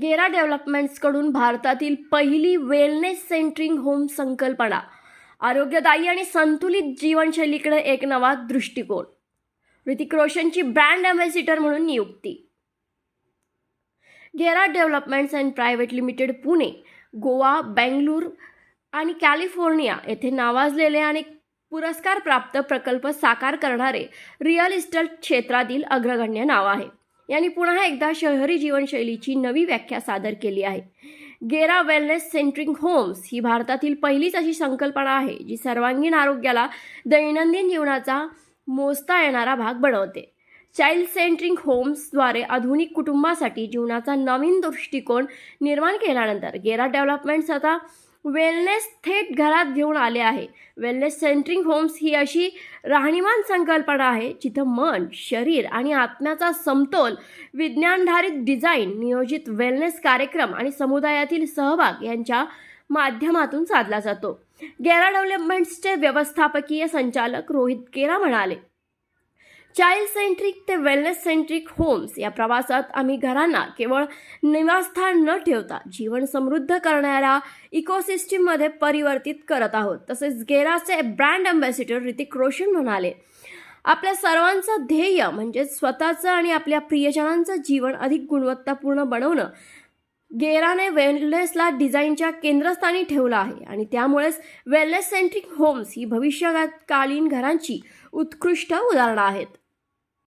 गेरा डेव्हलपमेंट्सकडून भारतातील पहिली वेलनेस सेंटरिंग होम संकल्पना. आरोग्यदायी आणि संतुलित जीवनशैलीकडे एक नवा दृष्टिकोन. ऋतिक रोशनची ब्रँड अँबॅसिडर म्हणून नियुक्ती. Gera developments and private limited Pune Goa Bengaluru आणि कॅलिफोर्निया येथे नावाजलेले आणि पुरस्कार प्राप्त प्रकल्प साकार करणारे रिअल इस्टेट क्षेत्रातील अग्रगण्य नाव आहे. यांनी पुन्हा एकदा शहरी जीवनशैलीची नवी व्याख्या सादर केली आहे. गेरा वेलनेस सेंट्रिंग होम्स ही भारतातील पहिलीच अशी संकल्पना आहे जी सर्वांगीण आरोग्याला दैनंदिन जीवनाचा मोजता येणारा भाग बनवते. चाइल्ड सेंट्रिंग होम्सद्वारे आधुनिक कुटुंबासाठी जीवनाचा नवीन दृष्टिकोन निर्माण केल्यानंतर गेरा डेव्हलपमेंट्स आता वेलनेस थेट घरात घेऊन आले आहे. वेलनेस सेंट्रिंग होम्स ही अशी राहणीमान संकल्पना आहे जिथं मन शरीर आणि आत्म्याचा समतोल विज्ञानधारित डिझाईन नियोजित वेलनेस कार्यक्रम आणि समुदायातील सहभाग यांच्या माध्यमातून साधला जातो. गेरा डेव्हलपमेंट्सचे व्यवस्थापकीय संचालक रोहित गेरा म्हणाले चाइल्ड सेंट्रिक ते वेलनेस सेंट्रिक होम्स या प्रवासात आम्ही घरांना केवळ निवासस्थान न ठेवता जीवन समृद्ध करणाऱ्या इकोसिस्टीममध्ये परिवर्तित करत आहोत. तसेच गेराचे ब्रँड अँबॅसिडर ऋतिक रोशन म्हणाले आपल्या सर्वांचं ध्येय म्हणजे स्वतःचं आणि आपल्या प्रियजनांचं जीवन अधिक गुणवत्तापूर्ण बनवणं गेराने वेलनेसला डिझाईनच्या केंद्रस्थानी ठेवलं आहे आणि त्यामुळेच वेलनेस सेंट्रिक होम्स ही भविष्यकालीन घरांची उत्कृष्ट उदाहरणं आहेत.